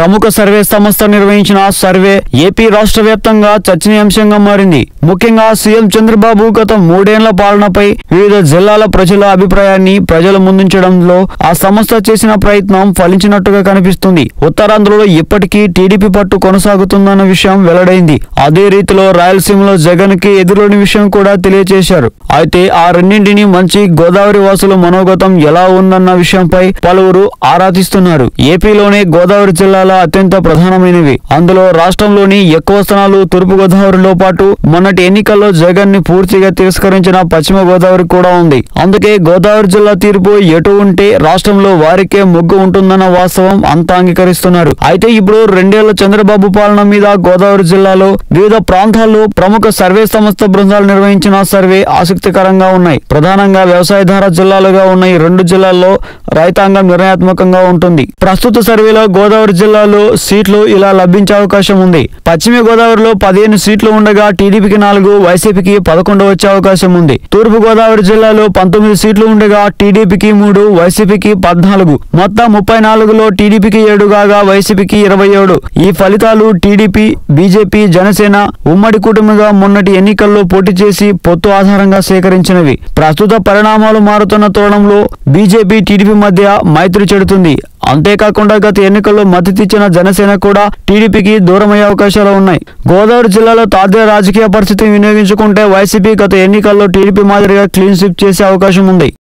ప్రముఖ సర్వే సంస్థ నిర్వహించిన సర్వే ఏపీ రాష్ట్ర వ్యాప్తంగా చర్చనీయాంశంగా మారింది. ముఖ్యంగా సీఎం చంద్రబాబు గత మూడేళ్ళ పాలనపై వివిధ జిల్లాల ప్రజల అభిప్రాయాన్ని ప్రజల ముందుంచడంలో ఆ సంస్థ చేసిన ప్రయత్నం ఫలించినట్టుగా కనిపిస్తుంది. ఉత్తరాంధ్రలో ఇప్పటికీ టీడీపీ పట్టు కొనసాగుతుందన్న విషయం వెల్లడైంది. అదే రీతిలో రాయలసీమలో జగన్కి ఎదురుని విషయం కూడా తెలియజేశారు. అయితే ఆ రెండింటిని మంచి గోదావరి వాసుల మనోగతం ఎలా ఉందన్న విషయంపై పలువురు ఆరాధిస్తున్నారు. ఏపీలోనే గోదావరి జిల్లాలో అత్యంత ప్రధానమైనవి. అందులో రాష్ట్రంలోని ఎక్కువ స్థానాలు తూర్పు గోదావరిలో పాటు మొన్నటి ఎన్నికల్లో జగన్ని పూర్తిగా తిరస్కరించిన పశ్చిమ గోదావరి కూడా ఉంది. అందుకే గోదావరి జిల్లా తీర్పు ఎటు ఉంటే రాష్ట్రంలో వారికే మొగ్గు ఉంటుందన్న వాస్తవం అంతా అంగీకరిస్తున్నారు. అయితే ఇప్పుడు రెండేళ్ళ చంద్రబాబు పాలన మీద గోదావరి జిల్లాలో వివిధ ప్రాంతాల్లో ప్రముఖ సర్వే సంస్థ బృందాలు నిర్వహించిన సర్వే ఆసక్తికరంగా ఉన్నాయి. ప్రధానంగా వ్యవసాయధార జిల్లాలుగా ఉన్న ఈ రెండు జిల్లాల్లో రైతాంగం నిర్ణయాత్మకంగా ఉంటుంది. ప్రస్తుత సర్వేలో గోదావరి జిల్లా జిల్లాల్లో సీట్లు ఇలా లభించే అవకాశం ఉంది. పశ్చిమ గోదావరిలో పదిహేను సీట్లు ఉండగా టీడీపీకి నాలుగు వైసీపీకి పదకొండు వచ్చే అవకాశం ఉంది. తూర్పు గోదావరి జిల్లాలో పంతొమ్మిది సీట్లు ఉండగా టీడీపీకి మూడు వైసీపీకి పద్నాలుగు. మొత్తం ముప్పై నాలుగులో టీడీపీకి ఏడు కాగా వైసీపీకి ఇరవై ఏడు. ఈ ఫలితాలు టీడీపీ బీజేపీ జనసేన ఉమ్మడి కుటుంబంగా మొన్నటి ఎన్నికల్లో పోటీ చేసి పొత్తు ఆధారంగా సేకరించినవి. ప్రస్తుత పరిణామాలు మారుతున్న తరుణంలో బీజేపీ టీడీపీ మధ్య మైత్రి చెడుతుంది. అంతేకాకుండా గత ఎన్నికల్లో మద్దతు ఇచ్చిన జనసేన కూడా టీడీపీకి దూరమయ్యే అవకాశాలు ఉన్నాయి. గోదావరి జిల్లాలో తాజా రాజకీయ పరిస్థితిని వినియోగించుకుంటే వైసీపీ గత ఎన్నికల్లో టీడీపీ మాదిరిగా క్లీన్ స్విప్ చేసే అవకాశం ఉంది.